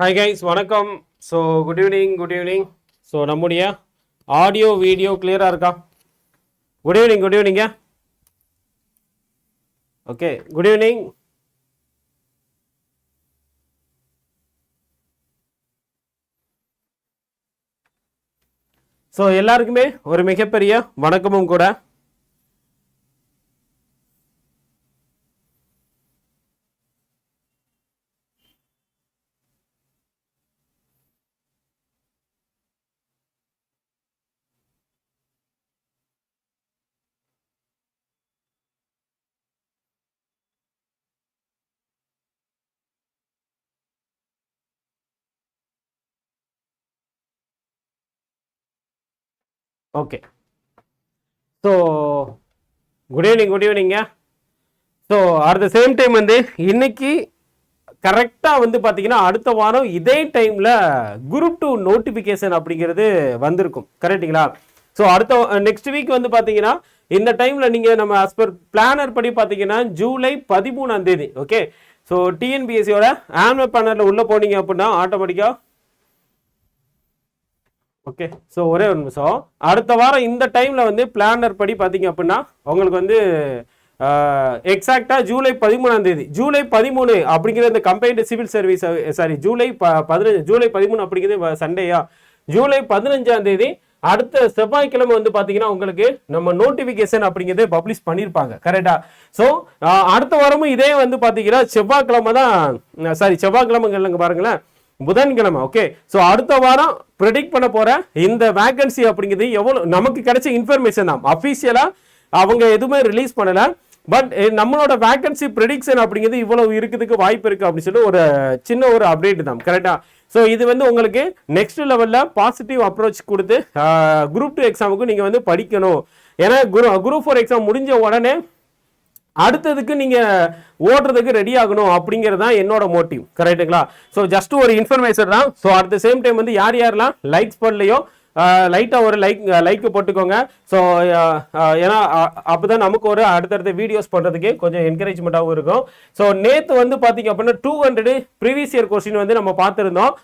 Hi guys வணக்கம். So good evening good evening so நம்முடைய audio video கிளியராக இருக்கா? குட் ஈவினிங் குட் ஈவினிங்க ஓகே குட் ஈவினிங் ஸோ எல்லாருக்குமே ஒரு மிகப்பெரிய வணக்கமும் கூட. Okay so good evening good evening so at the same time வந்து இன்னைக்கு கரெக்டாக வந்து பார்த்தீங்கன்னா அடுத்த வாரம் இதே டைமில் குரூப் டூ நோட்டிஃபிகேஷன் அப்படிங்கிறது வந்திருக்கும். கரெக்டுங்களா ஸோ அடுத்த நெக்ஸ்ட் வீக் வந்து பார்த்தீங்கன்னா இந்த டைமில் நீங்கள் நம்ம அஸ் பர் பிளானர் படி பார்த்தீங்கன்னா ஜூலை பதிமூணாம் தேதி ஓகே ஸோ டிஎன்பிஎஸ்சியோட ஆனுவல் பிளானரில் உள்ளே போனீங்க அப்படின்னா ஆட்டோமேட்டிக்காக ஓகே ஸோ ஒரே ஒரு நிமிஷம். அடுத்த வாரம் இந்த டைமில் வந்து பிளானர் படி பார்த்தீங்க அப்படின்னா உங்களுக்கு வந்து எக்ஸாக்டாக ஜூலை பதிமூணாம் தேதி. ஜூலை பதிமூணு அப்படிங்கிற இந்த combined civil service sorry July ப பதினஞ்சு ஜூலை பதிமூணு அப்படிங்கிறது சண்டேயா ஜூலை பதினஞ்சாம் தேதி அடுத்த செவ்வாய்க்கிழமை வந்து பார்த்தீங்கன்னா உங்களுக்கு நம்ம நோட்டிஃபிகேஷன் அப்படிங்கிறத பப்ளிஷ் பண்ணியிருப்பாங்க. கரெக்டா ஸோ அடுத்த வாரமும் இதே வந்து பார்த்தீங்கன்னா செவ்வாய்க்கிழமை தான் சாரி செவ்வாய்க்கிழமைங்க பாருங்களேன். புதன்கிழமை ஓகே ஸோ அடுத்த வாரம் ப்ரெடிக்ட் பண்ண போற இந்த வேகன்சி அப்படிங்கிறது எவ்வளோ நமக்கு கிடைச்ச இன்ஃபர்மேஷன் தான். அஃபீஷியலா அவங்க எதுவுமே ரிலீஸ் பண்ணல. பட் eh, நம்மளோட வேகன்சி ப்ரெடிக்ஷன் அப்படிங்கிறது இவ்வளவு இருக்குதுக்கு வாய்ப்பு இருக்கு அப்படின்னு சொல்லி ஒரு சின்ன ஒரு அப்டேட் தான் கரெக்டா ஸோ இது வந்து உங்களுக்கு நெக்ஸ்ட் லெவலில் பாசிட்டிவ் அப்ரோச் கொடுத்து குரூப் டூ எக்ஸாமுக்கு நீங்கள் வந்து படிக்கணும். ஏன்னா குரு குரூப் ஃபோர் எக்ஸாம் முடிஞ்ச உடனே அடுத்ததுக்கு நீங்கள் ஓடுறதுக்கு ரெடி ஆகணும் அப்படிங்கிறது தான் என்னோட மோட்டிவ் கரெக்ட்டுங்களா ஸோ ஜஸ்ட் ஒரு இன்ஃபர்மேஷன் தான். So at the same time வந்து யார் யாரெல்லாம் லைக்ஸ் பண்ணலையோ லைட்டாக ஒரு லைக் லைக்கு போட்டுக்கோங்க. ஸோ ஏன்னா அப்போ தான் நமக்கு ஒரு அடுத்தடுத்த வீடியோஸ் பண்ணுறதுக்கு கொஞ்சம் என்கரேஜ்மெண்ட்டாகவும் இருக்கும். ஸோ நேற்று வந்து பார்த்தீங்க அப்படின்னா two hundred previous year question வந்து நம்ம பார்த்துருந்தோம்.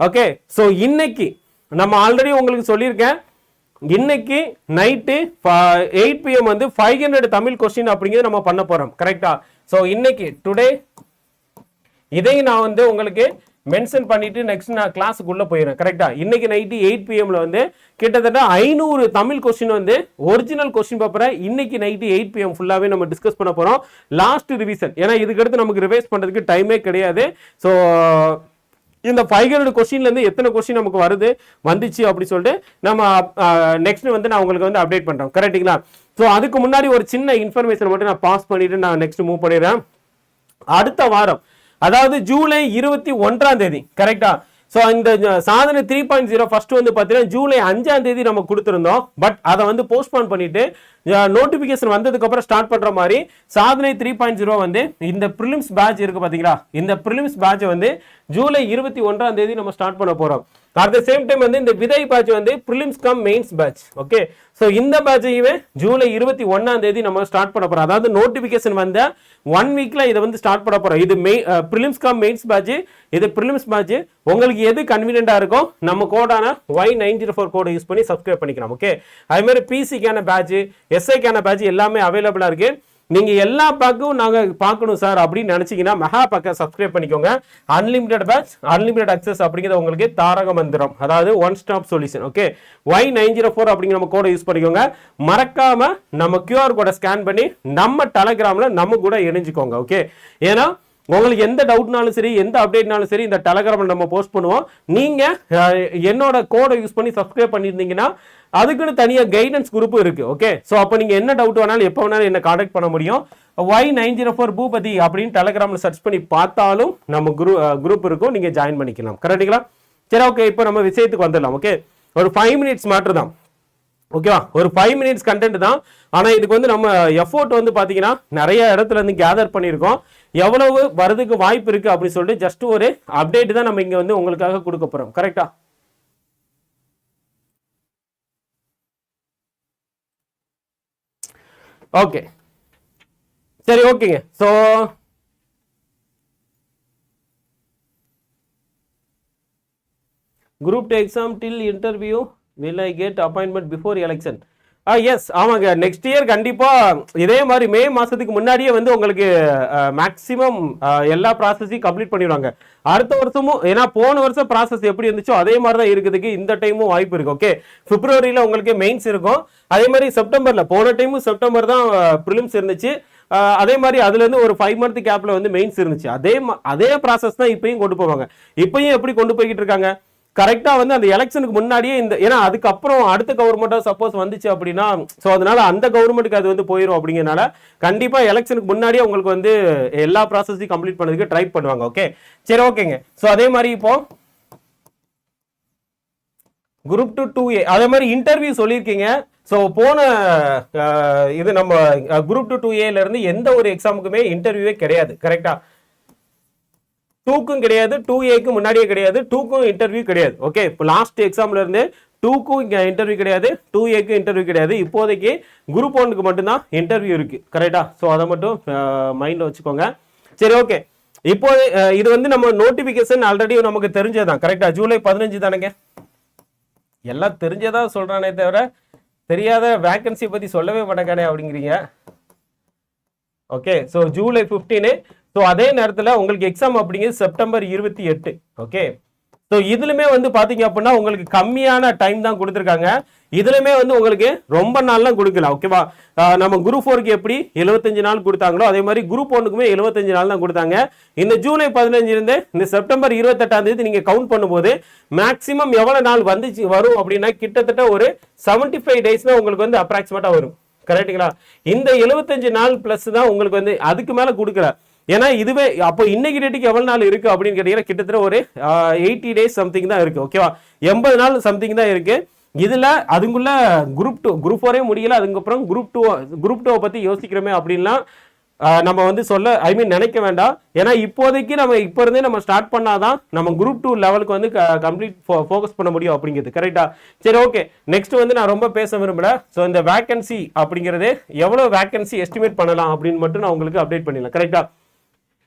ஓகே ஸோ இன்னைக்கு நம்ம ஆல்ரெடி உங்களுக்கு சொல்லியிருக்கேன். இன்னைக்கு நைட்டு எயிட் பிஎம் வந்து ஃபைவ் ஹண்ட்ரட் தமிழ் கொஸ்டின் அப்படிங்கிறது நம்ம பண்ண போறோம். கரெக்டா ஸோ இன்னைக்கு டுடே இதையும் நான் வந்து உங்களுக்கு மென்ஷன் பண்ணிட்டு நெக்ஸ்ட் நான் கிளாஸுக்குள்ளே போயிடுறேன். கரெக்டா இன்னைக்கு நைட்டு எயிட் பிஎம்ல வந்து கிட்டத்தட்ட ஐநூறு தமிழ் கொஸ்டின் வந்து ஒரிஜினல் கொஸ்டின் பேப்பரை இன்னைக்கு நைட்டு எயிட் பிஎம் ஃபுல்லாகவே நம்ம டிஸ்கஸ் பண்ண போகிறோம் லாஸ்ட் ரிவிஷன் ஏன்னா இதுக்கடுத்து நமக்கு ரிவைஸ் பண்ணுறதுக்கு டைமே கிடையாது. ஸோ இந்த ஃபைவ் ஹண்ட்ரட் கொஸ்டின்லேருந்து எத்தனை கொஸ்டின் நமக்கு வருது வந்துச்சு அப்படி சொல்லிட்டு நம்ம நெக்ஸ்ட் வந்து நான் உங்களுக்கு வந்து அப்டேட் பண்ணுறோம் கரெக்டுங்களா ஸோ அதுக்கு முன்னாடி ஒரு சின்ன இன்ஃபர்மேஷன் மட்டும் நான் பாஸ் பண்ணிட்டு நான் நெக்ஸ்ட் மூவ் பண்ணிடுறேன். அடுத்த வாரம் அதாவது ஜூலை இருபத்தி ஒன்றாம் தேதி கரெக்டாக ஸோ இந்த சாதனை த்ரீ பாயிண்ட் ஜீரோ ஃபர்ஸ்ட் வந்து பார்த்தீங்கன்னா ஜூலை அஞ்சாம் தேதி நம்ம கொடுத்துருந்தோம். பட் அதை வந்து போஸ்ட்போன் பண்ணிட்டு நோட்டிஃபிகேஷன் வந்ததுக்கப்புறம் ஸ்டார்ட் பண்ற மாதிரி சாதனை த்ரீ பாயிண்ட் ஜீரோ வந்து இந்த ப்ரிலிம்ஸ் பேட்ச் இருக்கு பார்த்தீங்களா இந்த ப்ரிலிம்ஸ் பேட்ச் வந்து ஜூலை இருபத்தி ஒன்றாம் தேதி நம்ம ஸ்டார்ட் பண்ண போறோம். அட் த சேம் டைம் வந்து இந்த விதை பேட்ச் வந்து prelims cum mains batch okay so இந்த பேட்சையுமே ஜூலை இருபத்தி ஒன்னாம் தேதி நம்ம ஸ்டார்ட் பண்ண போறோம். அதாவது நோட்டிபிகேஷன் வந்த ஒன் வீக்ல இதை வந்து ஸ்டார்ட் பண்ண போறோம். இது மெய் ப்ரிலிம்ஸ் கம் மெயின்ஸ் பேட்ச் இது ப்ரிலிம்ஸ் பேட்ச் உங்களுக்கு எது கன்வீனியன்டா இருக்கும் நம்ம கோடான ஒய் நைன் ஜீரோ ஃபோர் கோடை யூஸ் பண்ணி சப்ஸ்கிரைப் பண்ணிக்கலாம். ஓகே அதே மாதிரி பிசிக்கான பேட்ச் எஸ்ஐக்கான பேட்ச் எல்லாமே அவைலபிளா இருக்கு. நீங்கள் எல்லா பேக்கும் நாங்கள் பார்க்கணும் சார் அப்படின்னு நினச்சிங்கன்னா மெகா பேக்கை சப்ஸ்கிரைப் பண்ணிக்கோங்க. அன்லிமிடெட் பேட்ச் அன்லிமிடெட் அக்சஸ் அப்படிங்கிறது உங்களுக்கு தாரக மந்திரம். அதாவது one stop solution okay Y nine zero four அப்படிங்கிற நம்ம கோடை யூஸ் பண்ணிக்கோங்க. மறக்காமல் நம்ம கியூஆர் கோடை ஸ்கேன் பண்ணி நம்ம டெலகிராமில் நம்ம கூட இணைஞ்சுக்கோங்க ஓகே ஏன்னா உங்களுக்கு எந்த டவுட்னாலும் சரி எந்த அப்டேட்னாலும் சரி இந்த டெலகிராமில் நம்ம போஸ்ட் பண்ணுவோம். நீங்கள் என்னோட கோடை யூஸ் பண்ணி சப்ஸ்கிரைப் பண்ணியிருந்தீங்கன்னா அதுக்குன்னு தனியாக கைடன்ஸ் குரூப்பும் இருக்குது ஓகே ஸோ அப்போ நீங்கள் என்ன டவுட் வேணாலும் எப்போ வேணாலும் என்ன காண்டாக்ட் பண்ண முடியும். Y nine zero four Bhupathi அப்படின்னு டெலகிராமில் சர்ச் பண்ணி பார்த்தாலும் நம்ம குரூ குரூப் இருக்கும். நீங்கள் ஜாயின் பண்ணிக்கலாம். கரெக்டுங்களா சரி ஓகே இப்போ நம்ம விஷயத்துக்கு வந்துடலாம் ஓகே ஒரு ஃபைவ் மினிட்ஸ் மேட்ரு தான். ஓகேவா ஒரு ஃபைவ் மினிட்ஸ் கண்டென்ட் தான். ஆனால் இதுக்கு வந்து நம்ம எஃபோர்ட் வந்து பார்த்தீங்கன்னா நிறைய இடத்துல இருந்து கேதர் பண்ணியிருக்கோம். எவ்வளவு வரதுக்கு வாய்ப்பு இருக்கு அப்படின்னு சொல்லிட்டு ஜஸ்ட் ஒரு அப்டேட் தான் நம்ம இங்கே வந்து உங்களுக்காக கொடுக்க போகிறோம் கரெக்டா ஓகே சரி ஓகேங்க so group exam till interview will I get appointment before election ah yes ஆமாங்க. நெக்ஸ்ட் இயர் கண்டிப்பாக இதே மாதிரி மே மாதத்துக்கு முன்னாடியே வந்து உங்களுக்கு மேக்ஸிமம் எல்லா ப்ராசஸையும் கம்ப்ளீட் பண்ணிடுவாங்க. அடுத்த வருஷமும் ஏன்னா போன வருஷம் ப்ராசஸ் எப்படி இருந்துச்சோ அதே மாதிரி தான் இருக்கிறதுக்கு இந்த டைமும் வாய்ப்பு இருக்கு. ஓகே பிப்ரவரியில் உங்களுக்கு மெயின்ஸ் இருக்கும். அதே மாதிரி செப்டம்பரில் போன டைமும் செப்டம்பர் தான் ப்ரிலிம்ஸ் இருந்துச்சு. அதே மாதிரி அதுலேருந்து ஒரு ஃபைவ் மந்த் கேப்பில் வந்து மெயின்ஸ் இருந்துச்சு. அதே அதே ப்ராசஸ் தான் இப்பயும் கொண்டு போவாங்க. இப்பயும் எப்படி கொண்டு போய்கிட்டு இருக்காங்க? கரெக்டாக வந்து அந்த எலெக்ஷனுக்கு முன்னாடியே இந்த ஏன்னா அதுக்கப்புறம் அடுத்த கவர்மெண்ட்டாக சப்போஸ் வந்துச்சு அப்படின்னா ஸோ அதனால அந்த கவர்மெண்ட்டுக்கு அது வந்து போயிடும் அப்படிங்கறனால கண்டிப்பாக எலெக்ஷனுக்கு முன்னாடியே உங்களுக்கு வந்து எல்லா ப்ராசஸையும் கம்ப்ளீட் பண்ணதுக்கு ட்ரை பண்ணுவாங்க ஓகே சரி ஓகேங்க. ஸோ அதே மாதிரி இப்போ குரூப் டூ டூ ஏ அதே மாதிரி இன்டர்வியூ சொல்லியிருக்கீங்க. ஸோ போன இது நம்ம குரூப் டூ டூ ஏலேருந்து எந்த ஒரு எக்ஸாமுக்குமே இன்டர்வியூவே கிடையாது கரெக்டாக டூக்கும் கிடையாது டூ ஏக்கு முன்னாடியே கிடையாது டூக்கும் இன்டர்வியூ கிடையாது. ஓகே இப்போ லாஸ்ட் எக்ஸாம்ல இருந்து டூக்கும் இங்கே இன்டர்வியூ கிடையாது டூ ஏக்கு இன்டர்வியூ கிடையாது. இப்போதைக்கு குரூப் ஒன்னுக்கு மட்டும்தான் இன்டர்வியூ இருக்கு. கரெக்டா ஸோ அதை மட்டும் மைண்டில் வச்சுக்கோங்க. சரி ஓகே இப்போ இது வந்து நம்ம நோட்டிஃபிகேஷன் ஆல்ரெடி நமக்கு தெரிஞ்சதுதான். கரெக்டா ஜூலை பதினஞ்சு தானேங்க? எல்லாம் தெரிஞ்சதா சொல்றானே தவிர தெரியாத வேகன்சி பத்தி சொல்லவே மாட்டேங்கானே அப்படிங்கிறீங்க. Okay so July fifteen so அதே நேரத்தில் உங்களுக்கு எக்ஸாம் அப்படிங்கிறது செப்டம்பர் இருபத்தி எட்டு ஓகே ஸோ இதுலுமே வந்து பார்த்தீங்க அப்படின்னா உங்களுக்கு கம்மியான டைம் தான் கொடுத்துருக்காங்க. இதுலுமே வந்து உங்களுக்கு ரொம்ப நாள்லாம் கொடுக்கல ஓகேவா நம்ம குரூப் ஃபோருக்கு எப்படி 75 நாள் கொடுத்தாங்களோ அதே மாதிரி குரூப் ஒன்றுக்குமே 75 நாள் தான் கொடுத்தாங்க. இந்த ஜூலை பதினஞ்சிலிருந்து இந்த செப்டம்பர் இருபத்தெட்டாம் தேதி நீங்கள் கவுண்ட் பண்ணும்போது மேக்ஸிமம் எவ்வளோ நாள் வந்துச்சு வரும் அப்படின்னா கிட்டத்தட்ட ஒரு 75 ஃபைவ் டேஸ்னா உங்களுக்கு வந்து அப்ராக்சிமேட்டாக வரும். கரெக்ட்டுங்களா இந்த 75 நாள் ப்ளஸ் தான் உங்களுக்கு வந்து அதுக்கு மேலே கொடுக்கல. ஏன்னா இதுவே அப்போ இன்னைக்கு டேட்டுக்கு எவ்வளவு நாள் இருக்கு அப்படின்னு கேட்டீங்கன்னா கிட்டத்தட்ட ஒரு எயிட்டி டேஸ் சம்திங் தான் இருக்கு ஓகேவா எண்பது நாள் சம்திங் தான் இருக்கு. இதுல அதுக்குள்ள குரூப் டூ குரூப் ஃபோரே முடியல அதுக்கப்புறம் குரூப் டூ குரூப் டூவை பத்தி யோசிக்கிறோமே அப்படின்லாம் நம்ம வந்து சொல்ல ஐ மீன் நினைக்க வேண்டாம். ஏன்னா இப்போதைக்கு நம்ம இப்போ இருந்தே நம்ம ஸ்டார்ட் பண்ணாதான் நம்ம குரூப் டூ லெவலுக்கு வந்து கம்ப்ளீட் ஃபோக்கஸ் பண்ண முடியும் அப்படிங்கிறது கரெக்டா சரி ஓகே நெக்ஸ்ட் வந்து நான் ரொம்ப பேச விரும்பல. ஸோ இந்த வேக்கன்சி அப்படிங்கிறது எவ்வளோ வேக்கன்சி எஸ்டிமேட் பண்ணலாம் அப்படின்னு மட்டும் நான் உங்களுக்கு அப்டேட் பண்ணிடலாம் கரெக்டா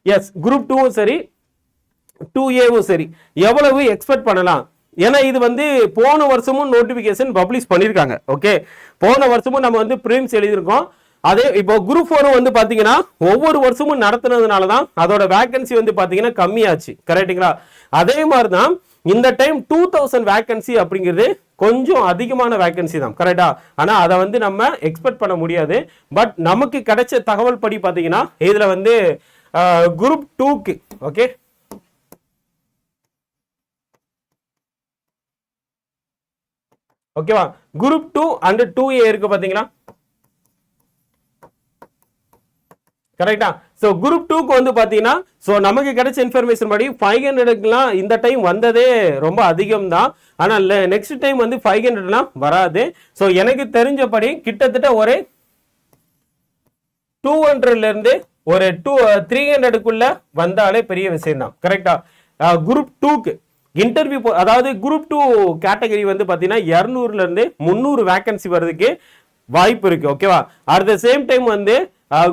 எஸ் குரூப் டூவும் சரி டூ ஏவும் சரி. எவ்வளவு எக்ஸ்பெக்ட் பண்ணலாம்? ஏன்னா இது வந்து போன வருஷமும் நோட்டிஃபிகேஷன் பப்ளிஷ் பண்ணியிருக்காங்க ஓகே போன வருஷமும் நம்ம வந்து ப்ரீம்ஸ் எழுதியிருக்கோம். அதே இப்போ குரூப் ஃபோரும் வந்து பார்த்தீங்கன்னா ஒவ்வொரு வருஷமும் நடத்துனதுனால தான் அதோட வேகன்சி வந்து பார்த்தீங்கன்னா கம்மியாச்சு கரெக்ட்டுங்களா அதே மாதிரி தான் இந்த டைம் டூ தௌசண்ட் வேகன்சி அப்படிங்கிறது கொஞ்சம் அதிகமான வேகன்சி தான் கரெக்டா ஆனால் அதை வந்து நம்ம எக்ஸ்பெக்ட் பண்ண முடியாது. பட் நமக்கு கிடைச்ச தகவல் படி பார்த்தீங்கன்னா இதில் வந்து குரூப் டூக்கு ஓகே ஓகேவா group two and two A இருக்கு பாத்தீங்களா? கரெக்டா ஸோ குரூப் டூக்கு வந்து பார்த்தீங்கன்னா ஸோ நமக்கு கிடைச்ச இன்ஃபர்மேஷன் படி ஃபைவ் ஹண்ட்ரடுக்குலாம் இந்த டைம் வந்ததே ரொம்ப அதிகம் தான் ஆனால் நெக்ஸ்ட் டைம் வந்து ஃபைவ் ஹண்ட்ரட்லாம் வராது. ஸோ எனக்கு தெரிஞ்சபடி கிட்டத்தட்ட ஒரு டூ ஹண்ட்ரட்ல இருந்து ஒரு டூ த்ரீ ஹண்ட்ரடுக்குள்ள வந்தாலே பெரிய விஷயம் தான் கரெக்டா குரூப் டூக்கு இன்டர்வியூ அதாவது குரூப் டூ கேட்டகரி வந்து பார்த்தீங்கன்னா இரநூறுலேருந்து முந்நூறு வேக்கன்சி வர்றதுக்கு வாய்ப்பு இருக்குது ஓகேவா அட் த சேம் டைம் வந்து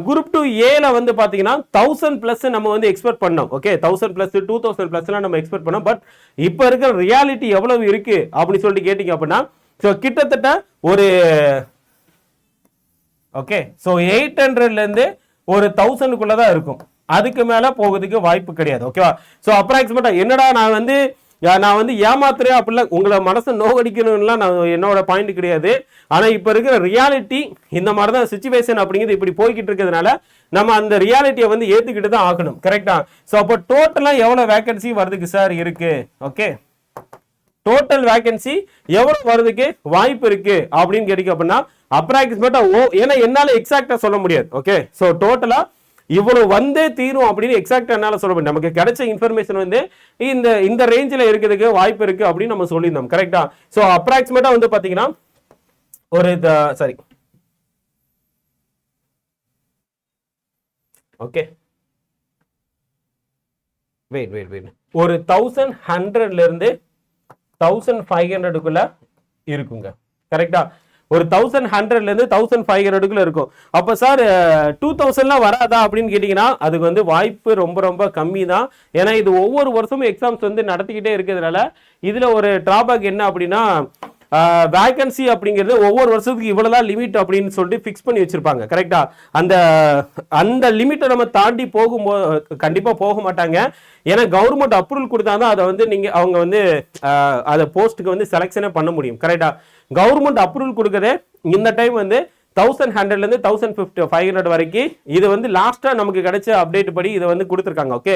குரூப் டூ ஏல வந்து பார்த்தீங்கன்னா தௌசண்ட் ப்ளஸ் நம்ம வந்து எக்ஸ்பெக்ட் பண்ணோம் okay thousand plus two thousand ப்ளஸ்லாம் நம்ம எக்ஸ்பெக்ட் பண்ணோம். பட் இப்போ இருக்கிற ரியாலிட்டி எவ்வளவு இருக்குது அப்படின்னு சொல்லிட்டு கேட்டிங்க அப்படின்னா ஸோ கிட்டத்தட்ட ஒரு ஓகே ஸோ எயிட் ஹண்ட்ரட்லேருந்து ஒரு தௌசண்ட்குள்ளே தான் இருக்கும். அதுக்கு மேலே போகிறதுக்கு வாய்ப்பு கிடையாது ஓகேவா ஸோ அப்ராக்சிமேட்டாக என்னடா நான் வந்து நான் வந்து ஏமாத்துறேன் அப்படிலாம் உங்களை மனசை நோகடிக்கணும்லாம் நான் என்னோட பாயிண்ட் கிடையாது. ஆனால் இப்போ இருக்கிற ரியாலிட்டி இந்த மாதிரி தான் சுச்சுவேஷன் அப்படிங்கிறது இப்படி போய்கிட்டு இருக்கிறதுனால நம்ம அந்த ரியாலிட்டியை வந்து ஏற்றுக்கிட்டு தான் ஆகணும் கரெக்டா ஸோ அப்போ டோட்டலாக எவ்வளோ வேகன்சி வரதுக்கு சார் இருக்கு ஓகே டோட்டல் வேகன்சி எவ்வளோ வரதுக்கு வாய்ப்பு இருக்கு அப்படின்னு கேட்டீங்க அப்படின்னா அப்ராக்சிமேட்டாக ஓ ஏன்னா என்னால் எக்ஸாக்டாக சொல்ல முடியாது ஓகே ஸோ டோட்டலாக இவ்வளவு வந்தே தீரும் அப்படின்னு எக்ஸாக்டாக என்னால் சொல்ல முடியும். நமக்கு கிடைச்ச இன்ஃபர்மேஷன் வந்து இந்த இந்த ரேஞ்சில் இருக்கிறதுக்கு வாய்ப்பு இருக்குது அப்படின்னு நம்ம சொல்லியிருந்தோம் கரெக்டாக ஸோ அப்ராக்சிமேட்டாக வந்து பார்த்தீங்கன்னா ஒரு sorry okay wait wait wait ஒரு தௌசண்ட் ஹண்ட்ரட்லேருந்து தௌசண்ட் ஃபைவ் ஹண்ட்ரடுக்குள்ளே இருக்குங்க கரெக்டாக ஒரு தௌசண்ட் ஹண்ட்ரட்லேருந்து தௌசண்ட் ஃபைவ் ஹண்ட்ரடுக்குள்ள இருக்கும். அப்போ சார் டூ தௌசண்ட்லாம் வராதா அப்படின்னு கேட்டிங்கன்னா அதுக்கு வந்து வாய்ப்பு ரொம்ப ரொம்ப கம்மி தான் ஏன்னா இது ஒவ்வொரு வருஷமும் எக்ஸாம்ஸ் வந்து நடத்திக்கிட்டே இருக்கிறதுனால இதில் ஒரு ட்ராபேக் என்ன அப்படின்னா வேகன்சி அப்படிங்கிறது ஒவ்வொரு வருஷத்துக்கு இவ்வளோதான் லிமிட் அப்படின்னு சொல்லிட்டு ஃபிக்ஸ் பண்ணி வச்சுருப்பாங்க. கரெக்டாக அந்த அந்த லிமிட்டை நம்ம தாண்டி போகும்போது கண்டிப்பாக போக மாட்டாங்க. ஏன்னா கவர்மெண்ட் அப்ரூவல் கொடுத்தா தான் அதை வந்து நீங்கள் அவங்க வந்து அதை போஸ்ட்டுக்கு வந்து செலெக்ஷனே பண்ண முடியும். கரெக்டாக கவர்மெண்ட் அப்ரூவல் கொடுக்குறது இந்த டைம் வந்து தௌசண்ட் ஹண்ட்ரட்லேருந்து தௌசண்ட் ஃபிஃப்டி ஃபைவ் ஹண்ட்ரட் வரைக்கும் இது வந்து லாஸ்ட்டாக நமக்கு கிடைச்ச அப்டேட் படி இதை வந்து கொடுத்துருக்காங்க ஓகே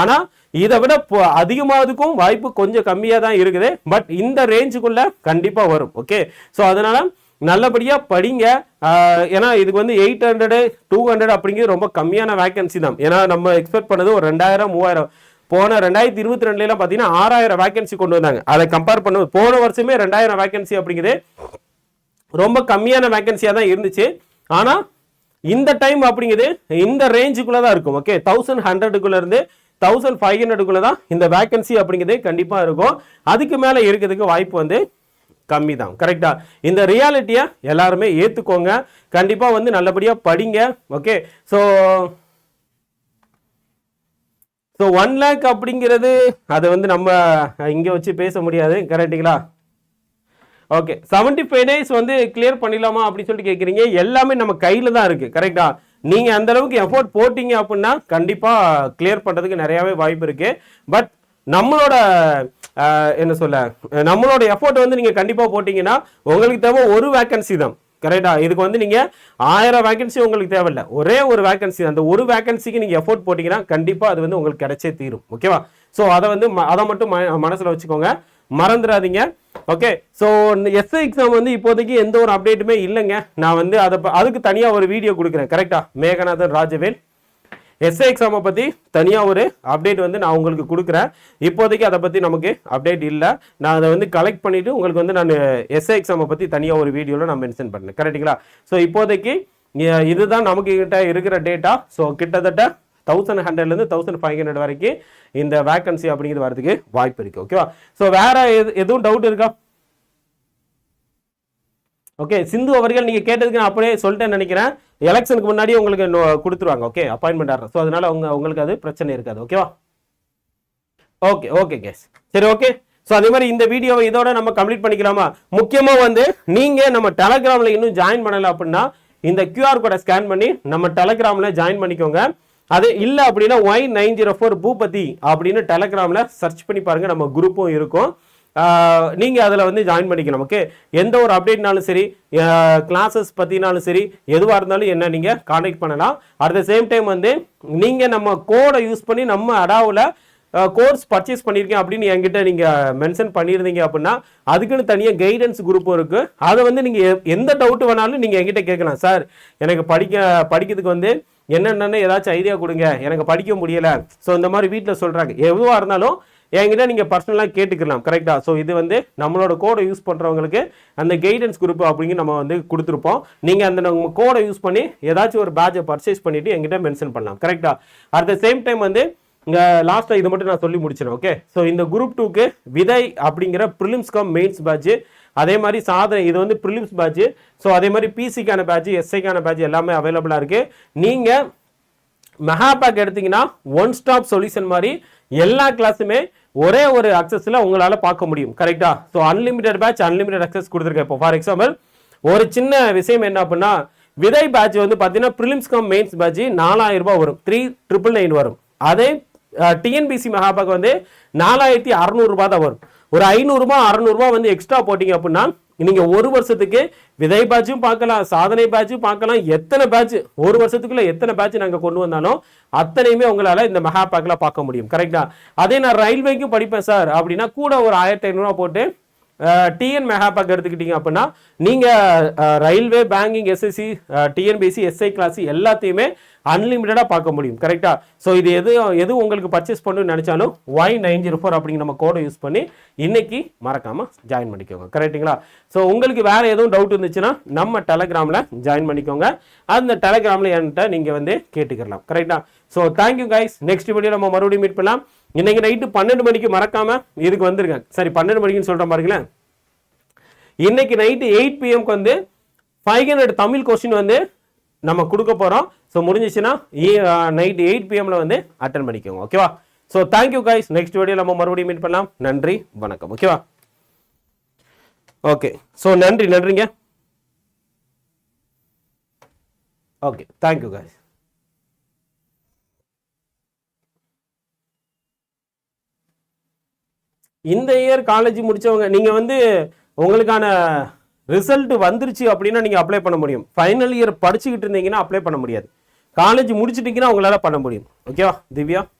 ஆனால் இதை விட இப்போ அதிகமாகிறதுக்கும் வாய்ப்பு கொஞ்சம் கம்மியாக தான் இருக்குது. பட் இந்த ரேஞ்சுக்குள்ளே கண்டிப்பாக வரும் ஓகே ஸோ அதனால் நல்லபடியாக படிங்க. ஏன்னா இதுக்கு வந்து எயிட் ஹண்ட்ரடு டூ ஹண்ட்ரட் அப்படிங்கிறது ரொம்ப கம்மியான வேக்கன்சி தான். ஏன்னா நம்ம எக்ஸ்பெக்ட் பண்ணது ஒரு ரெண்டாயிரம் மூவாயிரம். போன ரெண்டாயிரத்தி இருபத்தி ரெண்டுலாம் பார்த்தீங்கன்னா ஆறாயிரம் வேகன்சி கொண்டு வந்தாங்க. அதை கம்பேர் பண்ண போன வருஷமே ரெண்டாயிரம் வேகன்சி அப்படிங்கிறது ரொம்ப கம்மியான வேகன்சியாக தான் இருந்துச்சு. ஆனால் இந்த டைம் அப்படிங்கிறது இந்த ரேஞ்சுக்குள்ளே தான் இருக்கும் ஓகே தௌசண்ட் ஹண்ட்ரடுக்குள்ள இருந்து தௌசண்ட் ஃபைவ் ஹண்ட்ரடுக்குள்ள தான் இந்த வேக்கன்சி அப்படிங்கிறது கண்டிப்பாக இருக்கும். அதுக்கு மேலே இருக்கிறதுக்கு வாய்ப்பு வந்து கம்மி தான் கரெக்டாக இந்த ரியாலிட்டியை எல்லாருமே ஏற்றுக்கோங்க கண்டிப்பாக வந்து நல்லபடியாக படிங்க okay so so one lakh அப்படிங்கிறது அதை வந்து நம்ம இங்கே வச்சு பேச முடியாது கரெக்டுங்களா ஓகே செவன்டி ஃபைவ் டேஸ் வந்து கிளியர் பண்ணிடலாமா அப்படின்னு சொல்லிட்டு கேட்குறீங்க எல்லாமே நம்ம கையில் தான் இருக்குது கரெக்டா நீங்கள் அந்த அளவுக்கு எஃபோர்ட் போட்டிங்க அப்படின்னா கண்டிப்பாக கிளியர் பண்ணுறதுக்கு நிறையாவே வாய்ப்பு இருக்குது பட் நம்மளோட என்ன சொல்ல நம்மளோட எஃபோர்ட் வந்து நீங்கள் கண்டிப்பாக போட்டிங்கன்னா உங்களுக்கு தேவை ஒரு வேக்கன்சி தான். கரெக்டா இதுக்கு வந்து நீங்கள் ஆயிரம் வேகன்சி உங்களுக்கு தேவையில்ல. ஒரே ஒரு வேகன்சி அந்த ஒரு வேகன்சிக்கு நீங்கள் எஃபோர்ட் போட்டிங்கன்னா கண்டிப்பாக அது வந்து உங்களுக்கு கிடைச்சே தீரும். ஓகேவா ஸோ அதை வந்து ம- அதை மட்டும் ம- வச்சுக்கோங்க. மறந்துடாதீங்க. ஓகே ஸோ எஸ்ஐ எக்ஸாம் வந்து இப்போதைக்கு எந்த ஒரு அப்டேட்டுமே இல்லைங்க. நான் வந்து அதை ப- அதுக்கு தனியாக ஒரு வீடியோ கொடுக்குறேன். கரெக்டாக மேகநாதன் ராஜவேல். எஸ்ஐ எக்ஸாமை பற்றி தனியாக ஒரு அப்டேட் வந்து நான் உங்களுக்கு கொடுக்குறேன். இப்போதைக்கு அதை பற்றி நமக்கு அப்டேட் இல்லை. நான் அதை வந்து கலெக்ட் பண்ணிவிட்டு உங்களுக்கு வந்து நான் எஸ்ஐ எக்ஸாமை பற்றி தனியாக ஒரு வீடியோவில் நான் மென்ஷன் பண்ணேன் கரெக்டுங்களா ஸோ இப்போதைக்கு இதுதான் நமக்கு கிட்ட இருக்கிற டேட்டா ஸோ கிட்டத்தட்ட தௌசண்ட் ஹண்ட்ரட்லேருந்து தௌசண்ட் ஃபைவ் ஹண்ட்ரட் வரைக்கும் இந்த வேக்கன்சி அப்படிங்கிறது வரதுக்கு வாய்ப்பு இருக்குது ஓகேவா ஸோ வேறு எது எதுவும் டவுட் இருக்கா? ஓகே சிந்து அவர்கள் நீங்கள் கேட்டதுக்கு நான் அப்படியே சொல்லிட்டேன்னு நினைக்கிறேன். எலெக்ஷனுக்கு முன்னாடி உங்களுக்கு நோ- கொடுத்துருவாங்க ஓகே அப்பாயின்மெண்ட் ஆடுறேன் ஸோ அதனால உங்க உங்களுக்கு அது பிரச்சனை இருக்காது ஓகேவா ஓகே ஓகே கேஸ் சரி ஓகே ஸோ அதே மாதிரி இந்த வீடியோவை இதோட நம்ம கம்ப்ளீட் பண்ணிக்கலாமா? முக்கியமாக வந்து நீங்கள் நம்ம டெலகிராமில் இன்னும் ஜாயின் பண்ணலை அப்படின்னா இந்த கியூஆர் கோடை ஸ்கேன் பண்ணி நம்ம டெலகிராமில் ஜாயின் பண்ணிக்கோங்க. அது இல்லை அப்படின்னா Y nine zero four Bhupathi அப்படின்னு டெலகிராமில் சர்ச் பண்ணி பாருங்கள் நம்ம குரூப்பும் இருக்கும். நீங்கள் அதில் வந்து ஜாயின் பண்ணிக்கணும் ஓகே எந்த ஒரு அப்டேட்னாலும் சரி கிளாஸஸ் பற்றினாலும் சரி எதுவாக இருந்தாலும் என்ன நீங்கள் கான்டாக்ட் பண்ணலாம். அட் த சேம் டைம் வந்து நீங்கள் நம்ம கோடை யூஸ் பண்ணி நம்ம அடாவில் கோர்ஸ் பர்ச்சேஸ் பண்ணியிருக்கேன் அப்படின்னு என்கிட்ட நீங்கள் மென்ஷன் பண்ணியிருந்தீங்க அப்படின்னா அதுக்குன்னு தனியாக கைடன்ஸ் குரூப்பும் இருக்குது அதை வந்து நீங்கள் எந்த டவுட் வேணாலும் நீங்கள் என்கிட்ட கேட்கலாம். சார் எனக்கு படிக்க படிக்கிறதுக்கு வந்து என்னென்னு ஏதாச்சும் ஐடியா கொடுங்க. எனக்கு படிக்க முடியலை. ஸோ இந்த மாதிரி வீட்டில் சொல்கிறாங்க எதுவாக இருந்தாலும் என்கிட்ட நீங்கள் பர்சனலாக கேட்டுக்கலாம் கரெக்டாக ஸோ இது வந்து நம்மளோட கோடை யூஸ் பண்ணுறவங்களுக்கு அந்த கைடன்ஸ் குரூப் அப்படிங்க நம்ம வந்து கொடுத்துருப்போம். நீங்கள் அந்த நம்ம கோடை யூஸ் பண்ணி ஏதாச்சும் ஒரு பேட்சை பர்ச்சேஸ் பண்ணிவிட்டு என்கிட்ட மென்ஷன் பண்ணலாம் கரெக்டாக அட் த சேம் டைம் வந்து இங்கே லாஸ்ட்டாக இது மட்டும் நான் சொல்லி முடிச்சிடும் ஓகே ஸோ இந்த குரூப் டூக்கு விதை அப்படிங்கிற ப்ரிலிம்ஸ் கம் மெயின்ஸ் பேட்ச் அதே மாதிரி சாதனை இது வந்து ப்ரிலிம்ஸ் பேட்ச்சு ஸோ அதே மாதிரி பிசிக்கான பேட்ச் எஸ்ஐக்கான பேட்ச் எல்லாமே அவைலபிளாக நீங்கள் நீங்க மெகாபேக் எடுத்தீங்கன்னா ஒன் ஸ்டாப் சொல்யூஷன் மாதிரி எல்லா கிளாஸுமே ஒரே ஒரு அக்சஸில் உங்களால் பார்க்க முடியும். கரெக்டாக so unlimited batch unlimited access கொடுத்துருக்கேன். இப்போ ஃபார் எக்ஸாம்பிள் ஒரு சின்ன விஷயம் என்ன அப்படின்னா விதை பேட்ச் வந்து பார்த்தீங்கன்னா ப்ரிலிம்ஸ் கம் மெயின்ஸ் பேட்ச் நாலாயிரம் ரூபாய் வரும். த்ரீ ட்ரிபிள் நைன் வரும். அதே டிஎன்பிசி மகாபாக் வந்து நாலாயிரத்தி அறநூறுபா தான் வரும். ஒரு ஐநூறுரூபா அறநூறுபா வந்து எக்ஸ்ட்ரா போட்டிங்க அப்படின்னா நீங்கள் ஒரு வருஷத்துக்கு விதை பேட்சும் பார்க்கலாம் சாதனை பேட்சும் பார்க்கலாம் எத்தனை பேட்ச் ஒரு வருஷத்துக்குள்ளே எத்தனை பேட்ச் நாங்கள் கொண்டு வந்தாலும் அத்தனையுமே உங்களால் இந்த மெகா பேக்கில் பார்க்க முடியும். கரெக்டாக அதே நான் ரயில்வேக்கும் படிப்பேன் சார் அப்படின்னா கூட ஒரு ஆயிரத்தி ஐநூறுரூவா போட்டு டிஎன் மெகாபாக் எடுத்துக்கிட்டீங்க அப்படின்னா நீங்கள் railway banking SSC TNPSC SI class எல்லாத்தையுமே அன்லிமிட்டடாக பார்க்க முடியும். கரெக்டாக ஸோ இது எது எது உங்களுக்கு பர்ச்சேஸ் பண்ணணும்னு நினச்சாலும் ஒய் நைன் ஜீரோ ஃபோர் அப்படிங்கிற நம்ம கோடை யூஸ் பண்ணி இன்றைக்கி மறக்காமல் ஜாயின் பண்ணிக்கோங்க. கரெக்ட்டுங்களா ஸோ உங்களுக்கு வேறு எதுவும் டவுட் இருந்துச்சுன்னா நம்ம டெலகிராமில் ஜாயின் பண்ணிக்கோங்க. அந்த டெலகிராமில் என்கிட்ட நீங்கள் வந்து கேட்டுக்கலாம். கரெக்டாக so thank you guys next video நம்ம மறுபடியும் மீட் பண்ணலாம். இன்னைக்கு நைட்டு பன்னெண்டு மணிக்கு மறக்காம இதுக்கு வந்துருங்க. சரி பன்னெண்டு மணிக்குன்னு சொல்ற பாருங்களேன். இன்னைக்கு நைட்டு எயிட் பிஎம்க்கு வந்து ஃபைவ் ஹண்ட்ரட் தமிழ் கொஸ்டின் வந்து நம்ம கொடுக்க போகிறோம் ஸோ முடிஞ்சிச்சுன்னா நைட்டு எயிட் பிஎம்ல வந்து அட்டன் பண்ணிக்கோங்க. ஓகேவா so thank you guys next video நம்ம மறுபடியும் மீட் பண்ணலாம். நன்றி வணக்கம். ஓகேவா ஓகே ஸோ நன்றி நன்றிங்க. ஓகே தேங்க்யூ கைஸ் இந்த இயர் காலேஜ் முடித்தவங்க நீங்கள் வந்து உங்களுக்கான ரிசல்ட் வந்துருச்சு அப்படின்னா நீங்கள் அப்ளை பண்ண முடியும். ஃபைனல் இயர் படிச்சுக்கிட்டு இருந்தீங்கன்னா அப்ளை பண்ண முடியாது. காலேஜ் முடிச்சிட்டீங்கன்னா உங்களால் பண்ண முடியும். ஓகேவா திவ்யா?